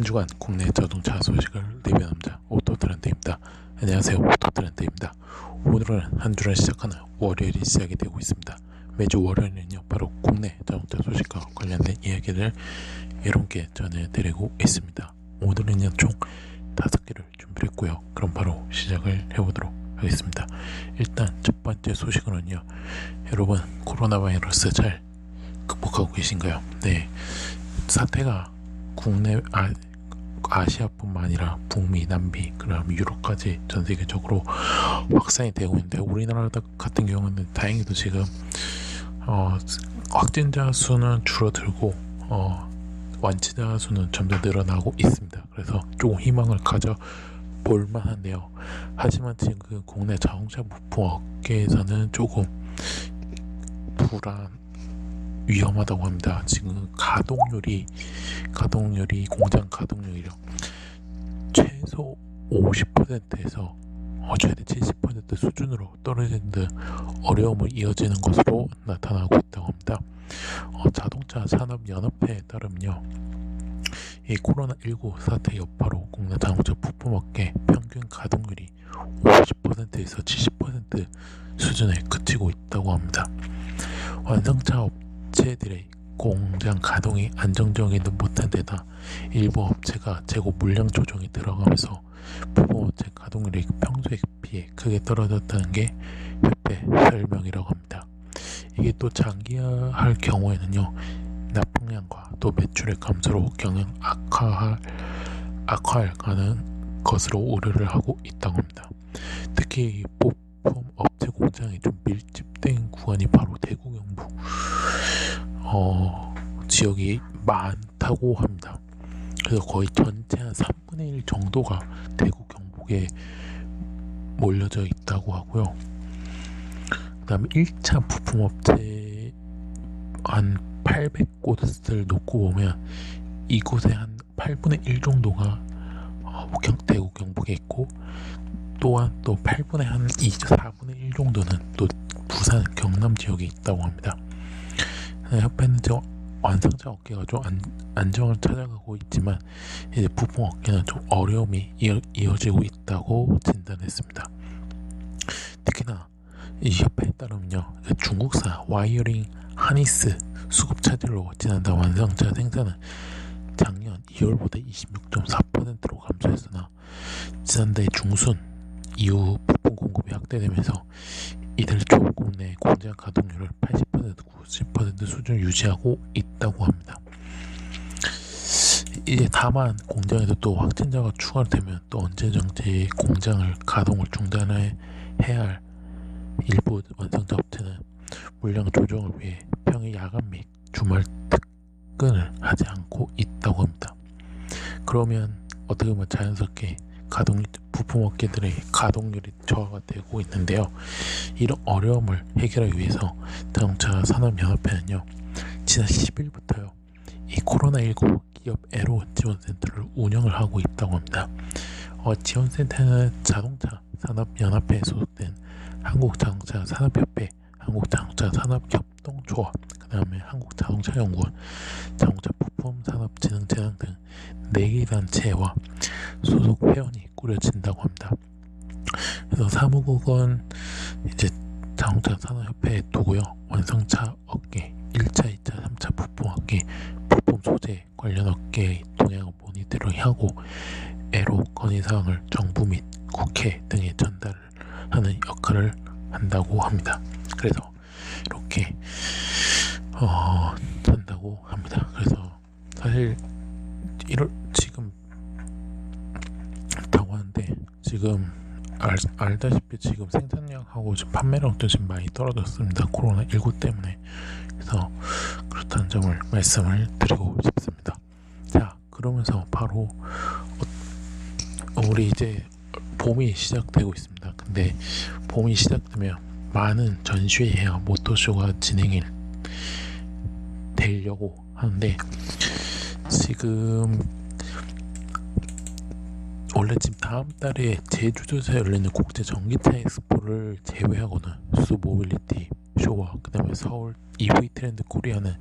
한 주간 국내 자동차 소식을 리뷰 남자 오토트렌드입니다. 안녕하세요 오토트렌드입니다. 오늘은 한 주를 시작하는 월요일이 시작이 되고 있습니다. 매주 월요일은요 바로 국내 자동차 소식과 관련된 이야기를 여러분께 전해드리고 있습니다. 오늘은요 총 다섯 개를 준비했고요. 그럼 바로 시작을 해보도록 하겠습니다. 일단 첫 번째 소식은요 여러분 코로나 바이러스 잘 극복하고 계신가요? 네 사태가 국내 아, 아시아뿐만 아니라 북미, 남미, 그다음 유럽까지 전 세계적으로 확산이 되고 있는데 우리나라 같은 경우는 다행히도 지금 어, 확진자 수는 줄어들고 어, 완치자 수는 점점 늘어나고 있습니다. 그래서 조금 희망을 가져 볼 만한데요. 하지만 지금 그 국내 자동차 부품 업계에서는 조금 불안 위험하다고 합니다. 지금 가동률이 가동률이 공장 가동률이요 최소 50%에서 어, 최대 70% 수준으로 떨어지는 등 어려움을 이어지는 것으로 나타나고 있다고 합니다. 어, 자동차 산업 연합회에 따르면요. 이 코로나19 사태 여파로 국내 자동차 부품업계 평균 가동률이 50%에서 70% 수준에 그치고 있다고 합니다. 완성차 업 업체들의 공장 가동이 안정적이지 못한 데다 일부 업체가 재고 물량 조정이 들어가면서 부품 업체 가동률이 평소에 비해 크게 떨어졌다는 게 협회 설명이라고 합니다. 이게 또 장기화할 경우에는요 납품량과 또 매출의 감소로 경영 악화할 악화할 가는 것으로 우려를 하고 있다고 합니다. 특히 부품 업체 공장이 좀 밀집된 구간이 바로 대구 경북 어, 지역이 많다고 합니다. 그래서 거의 전체 한 3분의 1 정도가 대구 경북에 몰려져 있다고 하고요. 그 다음에 1차 부품업체 한 800곳을 놓고 보면 이곳에 한 8분의 1 정도가 어, 경, 대구 경북에 있고 또한 또 8분의 한 2, 4분의 1 정도는 또 부산 경남 지역에 있다고 합니다. 협회는 지금 완성차 업계가 좀 안, 안정을 찾아가고 있지만 이제 부품 업계는 좀 어려움이 이어, 이어지고 있다고 진단했습니다. 특히나 이 협회에 따르면요 그 중국산 와이어링 하니스 수급 차질로 지난달 완성차 생산은 작년 2월보다 26.4%로 감소했으나 지난달 중순 이후 부품 공급이 확대되면서 이들 쪽 국내 공장 가동률을 80% 90% 수준을 유지하고 있다고 합니다. 이제 다만 공장에서 또 확진자가 추가되면 또 언제든지 공장을 가동을 중단해야 할 일부 완성자 업체는 물량 조정을 위해 평일 야간 및 주말 특근을 하지 않고 있다고 합니다. 그러면 어떻게 보면 자연스럽게 가동 부품 업계들의 가동률이 저하가 되고 있는데요. 이런 어려움을 해결하기 위해서 자동차 산업연합회는요. 지난 10일부터요. 이 코로나19 기업 애로 지원센터를 운영을 하고 있다고 합니다. 어, 지원센터는 자동차 산업연합회에 소속된 한국자동차 산업협회, 한국자동차 산업협동조합, 그 다음에 한국자동차연구원, 자동차 부품산업진흥재단 등 4개 단체와 소속 회원이 꾸려진다고 합니다. 그래서 사무국은 이제 자동차 산업협회에 두고요. 완성차 업계 1차, 2차, 3차 부품 업계, 부품 소재 관련 업계의 동향을 모니터링하고 애로 건의사항을 정부 및 국회 등에 전달을 하는 역할을 한다고 합니다. 그래서 이렇게 어, 한다고 합니다. 그래서 사실 이럴 지금 다고 하는데 지금 알, 알다시피 지금 생산량하고 지금 판매량도 지금 많이 떨어졌습니다. 코로나 19 때문에 그래서 그렇다는 점을 말씀을 드리고 싶습니다. 자 그러면서 바로 어, 우리 이제 봄이 시작되고 있습니다. 근데 봄이 시작되면 많은 전시회와 모토쇼가 진행이 되려고 하는데 지금 원래 지금 다음 달에 제주도에서 열리는 국제 전기차 엑스포를 제외하고는 수 모빌리티 쇼와 그 다음에 서울 EV 트렌드 코리아는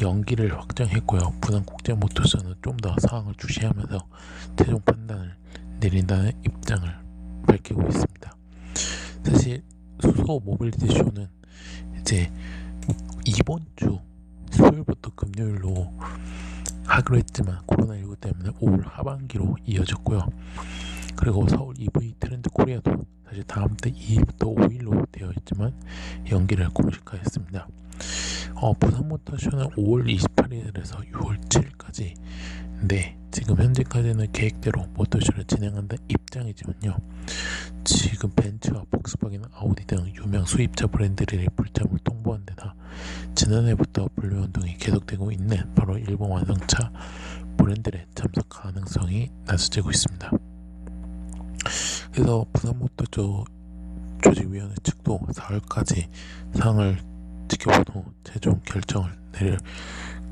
연기를 확정했고요. 부산 국제 모터스는 좀 더 상황을 주시하면서 최종 판단을 내린다는 입장을 밝히고 있습니다. 사실 수소 모빌리티 쇼는 이제 이번 주 수요일부터 금요일로 하기로 했지만 코로나19 때문에 올 하반기로 이어졌고요. 그리고 서울 EV 트렌드 코리아도 사실 다음 달 2일부터 5일로 되어 있지만 연기를 공식화했습니다. 어, 부산 모터쇼는 5월 28일에서 6월 7일까지 네 지금 현재까지는 계획대로 모터쇼를 진행한다 입장이지만요 지금 벤츠와 폭스바겐 아우디 등 유명 수입차 브랜드들의 불참을 통보한 데다 지난해부터 불매운동이 계속되고 있는 바로 일본 완성차 브랜드의 참석 가능성이 낮아지고 있습니다 그래서 부산모터쇼 조직위원회 측도 4월까지 상을 지켜본 후 최종 결정을 내릴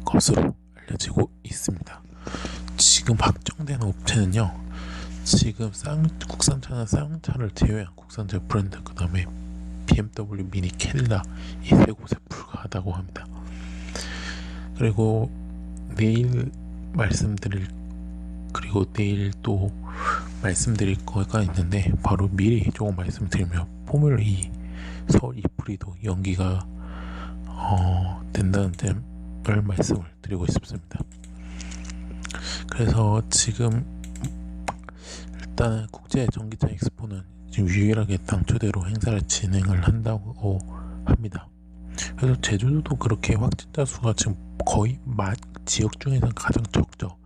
것으로 알려지고 있습니다. 지금 확정된 업체는요. 지금 쌍, 국산차나 쌍차를 제외한 국산차 브랜드 그 다음에 BMW 미니 캘라 이 세 곳에 불과하다고 합니다. 그리고 내일 말씀드릴 그리고 내일 또 말씀드릴 거가 있는데 바로 미리 조금 말씀드리면 포뮬러 2 서울 이프리도 연기가 어, 된다는 점을 말씀을 드리고 싶습니다. 그래서 지금 일단 국제 전기차 엑스포는 지금 유일하게 당초대로 행사를 진행을 한다고 합니다. 그래서 제주도도 그렇게 확진자 수가 지금 거의 만 지역 중에서 가장 적죠.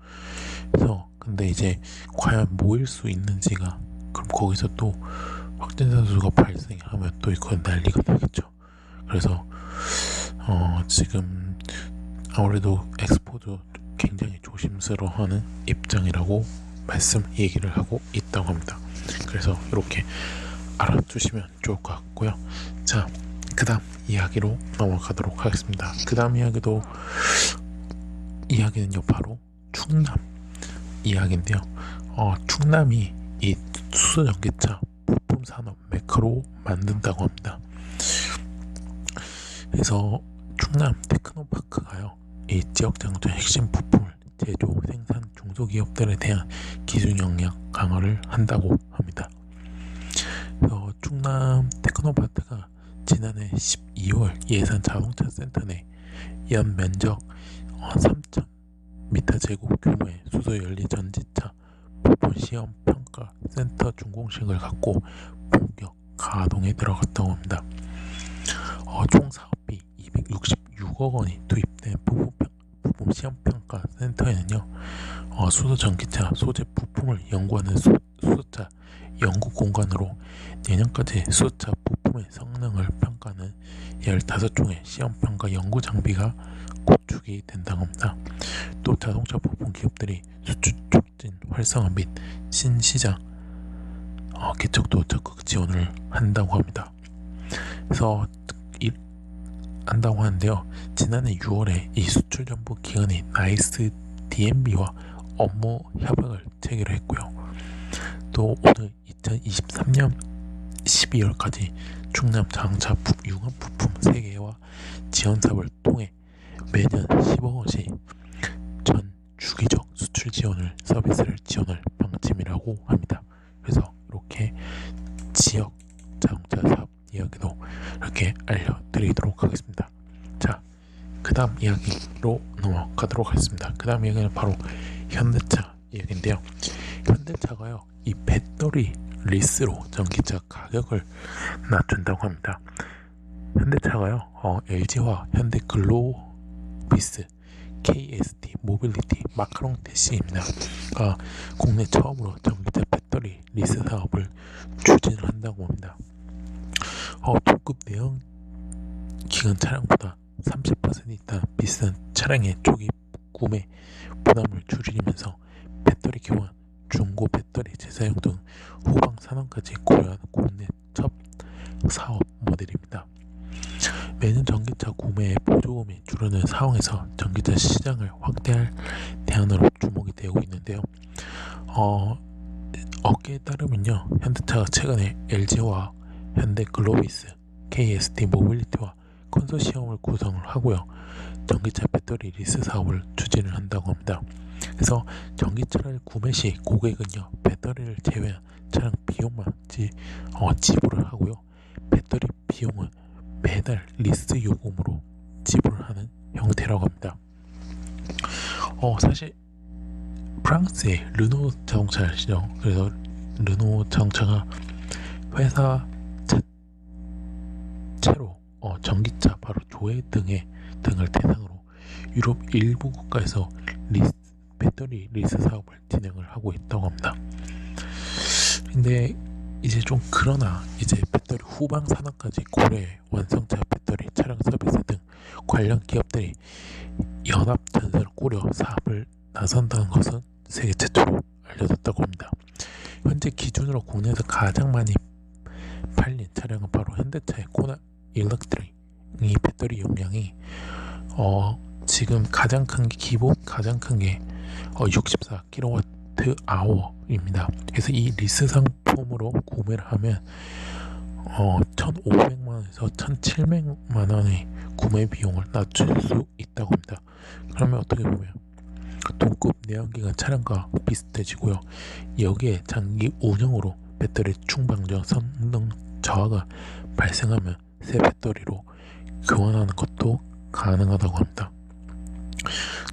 그래서 근데 이제 과연 모일 수 있는지가 그럼 거기서 또 확진자 수가 발생하면 또 이거 난리가 나겠죠. 그래서 어 지금 아무래도 엑스포도 굉장히 조심스러워하는 입장이라고 말씀 얘기를 하고 있다고 합니다. 그래서 이렇게 알아두시면 좋을 것 같고요. 자, 그다음 이야기로 넘어가도록 하겠습니다. 그다음 이야기도 이야기는요 바로 충남 이야기인데요. 어, 충남이 이 수소 전기차 부품 산업 메카로 만든다고 합니다. 그래서 충남 테크노파크가요 이 지역 장점 핵심 부품을 제조, 생산, 중소기업들에 대한 기술 역량 강화를 한다고 합니다. 그래서 충남 테크노파크가 지난해 12월 예산 자동차 센터 내 연 면적 3,000m 제곱 규모의 수소 연리 전지차 부품 시험 평가 센터 준공식을 갖고 본격 가동에 들어갔다고 합니다. 어, 총 사업비 266억 원이 투입 센터에는요 어, 수소 전기차 소재 부품을 연구하는 수, 수소차 연구 공간으로 내년까지 수소차 부품의 성능을 평가하는 15종의 시험 평가 연구 장비가 구축이 된다고 합니다. 또 자동차 부품 기업들이 수출 촉진 활성화 및 신시장 어, 개척도 적극 지원을 한다고 합니다. 그래서 이, 한다고 하는데요. 지난해 6월에 이 수출 정보 기관인 나이스 DMB와 업무 협약을 체결 했고요. 또 오늘 2023년 12월까지 충남 자동차 융합 부품 3개와 지원 사업을 통해 매년 10억 원씩 전 주기적 수출 지원을 서비스를 지원할 방침이라고 합니다. 그래서 이렇게 지역 자동차 사업 이야기도 이렇게 알려드리도록 하겠습니다. 자, 그 다음 이야기로 넘어가도록 하겠습니다. 그 다음 이야기는 바로 현대차 이야기인데요. 현대차가요, 이 배터리 리스로 전기차 가격을 낮춘다고 합니다. 현대차가요, 어, LG와 현대글로비스, KST 모빌리티, 마카롱 대시입니다. 가 국내 처음으로 전기차 배터리 리스 사업을 추진을 한다고 합니다. 어, 동급 대형 기관 차량보다 30% 이상 비싼 차량의 초기 구매 부담을 줄이면서 배터리 기반 중고 배터리 재사용 등 후방 산업까지 고려한 국내 첫 사업 모델입니다. 매년 전기차 구매에 보조금이 줄어드는 상황에서 전기차 시장을 확대할 대안으로 주목이 되고 있는데요. 어, 업계에 따르면요, 현대차가 최근에 LG와 현대 글로비스, KST 모빌리티와 컨소시엄을 구성을 하고요. 전기차 배터리 리스 사업을 추진을 한다고 합니다. 그래서 전기차를 구매 시 고객은요 배터리를 제외한 차량 비용만 지, 어, 지불을 하고요 배터리 비용은 매달 리스 요금으로 지불을 하는 형태라고 합니다. 어 사실 프랑스의 르노 자동차 아시죠? 그래서 르노 자동차가 회사 자체로 어, 전기차 바로 조회 등의 등을 대상으로 유럽 일부 국가에서 리스, 배터리 리스 사업을 진행을 하고 있다고 합니다. 근데 이제 좀 그러나 이제 배터리 후방 산업까지 고려해 완성차 배터리 차량 서비스 등 관련 기업들이 연합 전선을 꾸려 사업을 나선다는 것은 세계 최초로 알려졌다고 합니다. 현재 기준으로 국내에서 가장 많이 팔린 차량은 바로 현대차의 코나 일렉트릭 이 배터리 용량이 어 지금 가장 큰 게 기본 가장 큰 게 어, 64kWh 아워입니다. 그래서 이 리스 상품으로 구매를 하면 어 1,500만 원에서 1,700만 원의 구매 비용을 낮출 수 있다고 합니다. 그러면 어떻게 보면 동급 내연기관 차량과 비슷해지고요. 여기에 장기 운영으로 배터리 충방전 성능 저하가 발생하면 새 배터리로 교환하는 것도 가능하다고 합니다.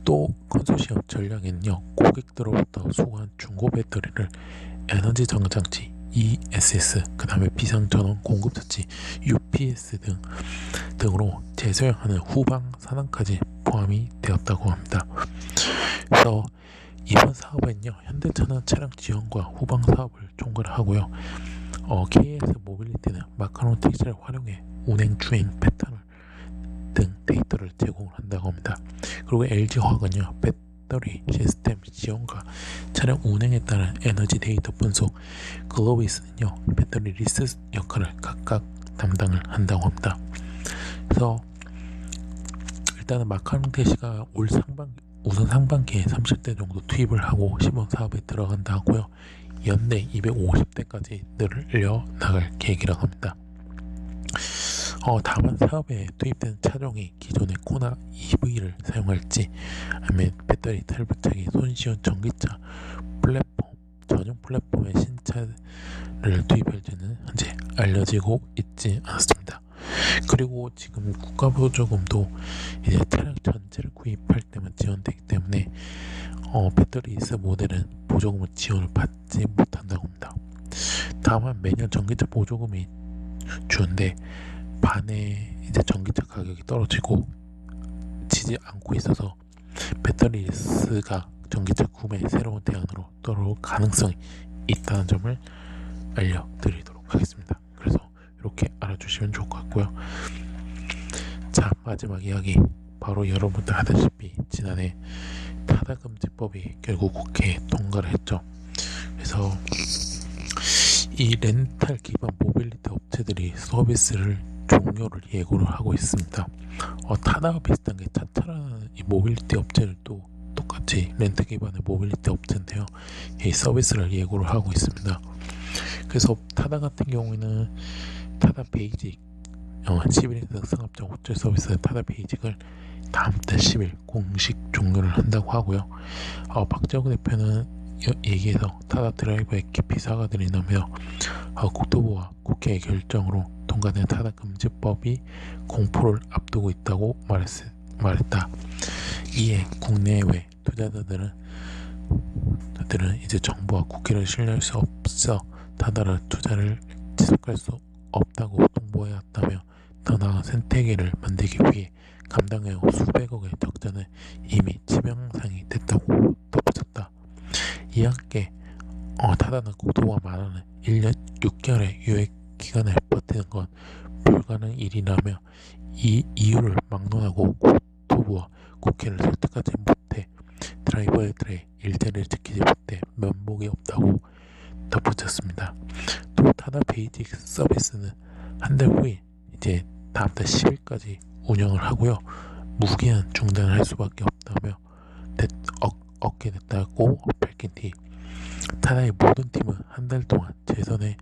또 컨소시엄 전략에는요 고객들로부터 수거한 중고 배터리를 에너지 정장치 ESS 그 다음에 비상전원 공급처치 UPS 등 등으로 재사용하는 후방 산업까지 포함이 되었다고 합니다. 그래서 이번 사업은요 현대차는 차량 지원과 후방 사업을 총괄하고요 어, KS 모빌리티는 마카롱 택시를 활용해 운행 주행 패턴을 등 데이터를 제공한다고 합니다. 그리고 LG화학은요 배터리 시스템 지원과 차량 운행에 따른 에너지 데이터 분석, 글로비스는요 배터리 리스 역할을 각각 담당을 한다고 합니다. 그래서 일단은 마카롱 택시가 올 상반기 우선 상반기에 30대 정도 투입을 하고 시범 사업에 들어간다 하고요. 연내 250대까지 늘려 나갈 계획이라고 합니다. 어, 다만 사업에 투입된 차종이 기존의 코나 EV를 사용할지 아니면 배터리 탈 부착이 손쉬운 전기차 플랫폼 전용 플랫폼의 신차를 투입할지는 현재 알려지고 있지 않습니다. 그리고 지금 국가보조금도 이제 차량 전체를 구입할 때만 지원되기 때문에 어, 배터리스 모델은 보조금을 지원을 받지 못한다고 합니다. 다만 매년 전기차 보조금이 주는데 반에 이제 전기차 가격이 떨어지고 지지 않고 있어서 배터리스가 전기차 구매 새로운 대안으로 떨어올 가능성이 있다는 점을 알려드리도록 하겠습니다. 그래서 이렇게 알아주시면 좋을 것 같고요. 자 마지막 이야기 바로 여러분들 하다시피 지난해 타다금지법이 결국 국회에 통과를 했죠. 그래서 이 렌탈 기반 모빌리티 업체들이 서비스를 종료를 예고를 하고 있습니다. 어, 타다와 비슷한 게 타타라는 이 모빌리티 업체들도 똑같이 렌트 기반의 모빌리티 업체인데요. 이 서비스를 예고를 하고 있습니다. 그래서 타다 같은 경우에는 타다 베이직 어, 11인 상업적 호텔 서비스 타다 베이직을 다음 달 10일 공식 종료를 한다고 하고요. 어, 박정우 대표는 얘기해서 타다 드라이버의 깊이 사과드린다며 어, 국토부와 국회의 결정으로 통과된 타다 금지법이 공포를 앞두고 있다고 말했, 말했 다. 이에 국내외 투자자들은 들은 이제 정부와 국회를 신뢰할 수 없어 타다를 투자를 지속할 수 없다고 통보해왔다며 더 나은 생태계를 만들기 위해 감당해온 수백억의 적자는 이미 치명상이 됐다고 덧붙였다. 이와 함께 어, 타다는 국토부가 말하는 1년 6개월의 유예 기간을 버티는 건 불가능 일이라며 이 이유를 막론하고 국토부와 국회를 설득하지 못해 드라이버들의 일자리를 지키지 못해 면목이 없다고 덧붙였습니다. 또 타다 베이직 서비스는 한 달 후에 이제 다음 달 10일까지 운영을 하고요. 무기한 중단을 할 수밖에 없다며 됐, 어, 얻게 됐다고 밝힌 뒤 타다의 모든 팀은 한 달 동안 최선의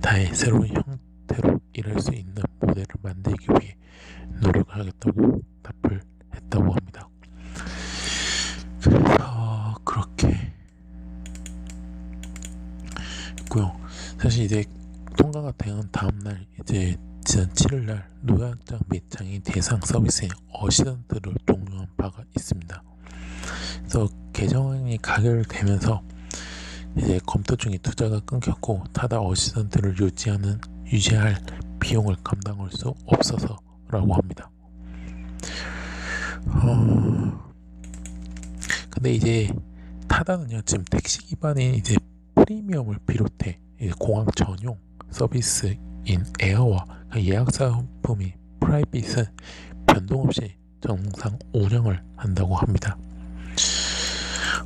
다해 새로운 형태로 일할 수 있는 모델을 만들기 위해 노력하겠다고 답을 했다고 합니다. 그래서 그렇게 있고요. 사실 이제 통과가 된 다음날 이제 지난 7일날 노약자 및 장애인 대상 서비스의 어시던트를 종료한 바가 있습니다. 그래서 개정안이 가결되면서 이제 검토 중인 투자가 끊겼고 타다 어시던트를 유지하는 유지할 비용을 감당할 수 없어서라고 합니다. 어, 근데 이제 타다는요 지금 택시 기반인 이제 프리미엄을 비롯해 공항 전용 서비스인 에어와 그 예약 상품이 프라이빗은 변동 없이 정상 운영을 한다고 합니다.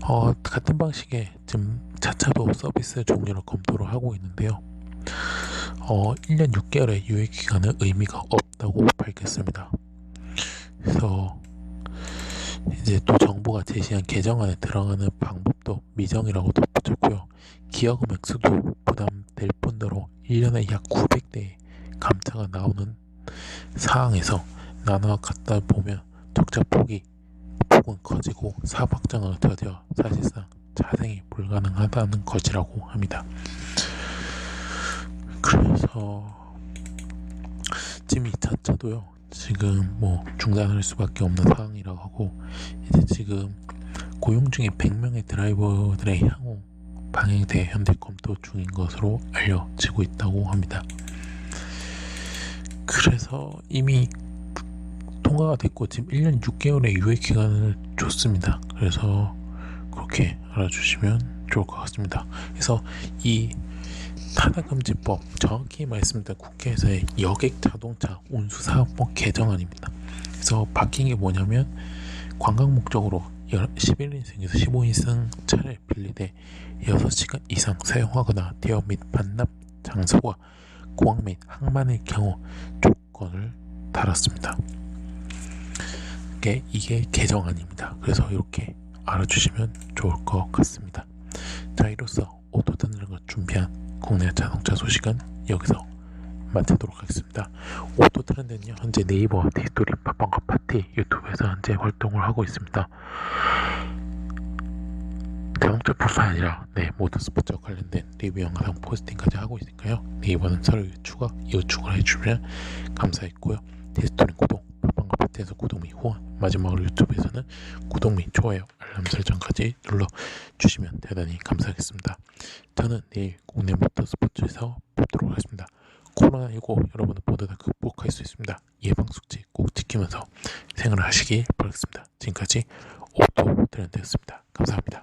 어, 같은 방식의 지금 자차도 서비스 종료를 검토를 하고 있는데요. 어, 1년 6개월의 유예 기간은 의미가 없다고 밝혔습니다. 그래서 이제 또 정부가 제시한 개정안에 들어가는 방법도 미정이라고도 붙였고요. 기여금 액수도 부담될 뿐더러 1년에 약 900대의 감차가 나오는 상황에서 나눠 갖다 보면 적자 폭이 폭은 커지고 확장을 더뎌 사실상 자생이 불가능하다는 것이라고 합니다. 그래서 지금 이 차차도요 지금 뭐 중단할 수밖에 없는 상황이라고 하고 이제 지금 고용 중인 100명의 드라이버들의 향후 방향에 대해 현재 검토 중인 것으로 알려지고 있다고 합니다. 그래서 이미 통과가 됐고 지금 1년 6개월의 유예 기간을 줬습니다. 그래서 그렇게 알아주시면 좋을 것 같습니다. 그래서 이 타다금지법 정확히 말씀드린 국회에서의 여객 자동차 운수 사업법 개정안입니다. 그래서 바뀐 게 뭐냐면 관광 목적으로 11인승에서 15인승 차를 빌리되 6시간 이상 사용하거나 대여 및 반납 장소와 공항 및 항만의 경우 조건을 달았습니다. 이게 개정안입니다. 그래서 이렇게 알아주시면 좋을 것 같습니다. 자, 이로써 오토터널과 준비한 국내 자동차 소식은 여기서 마치도록 하겠습니다. 오토 트렌드는요 현재 네이버와 디스토리 팟빵과 파티 유튜브에서 현재 활동을 하고 있습니다. 자동차뿐만 아니라 네 모든 스포츠와 관련된 리뷰 영상 포스팅까지 하고 있으니까요. 네이버는 서로 추가 이어축을 해주면 감사했고요. 디스토리 구독, 팟빵과 파티에서 구독 및 후원, 마지막으로 유튜브에서는 구독 및 좋아요, 알람 설정까지 눌러주시면 대단히 감사하겠습니다. 저는 내일 국내 모터 스포츠에서 뵙도록 하겠습니다. 코로나19 여러분은 모두 다 극복할 수 있습니다. 예방 수칙 꼭 지키면서 생활을 하시기 바라겠습니다. 지금까지 오토 트렌드였습니다. 감사합니다.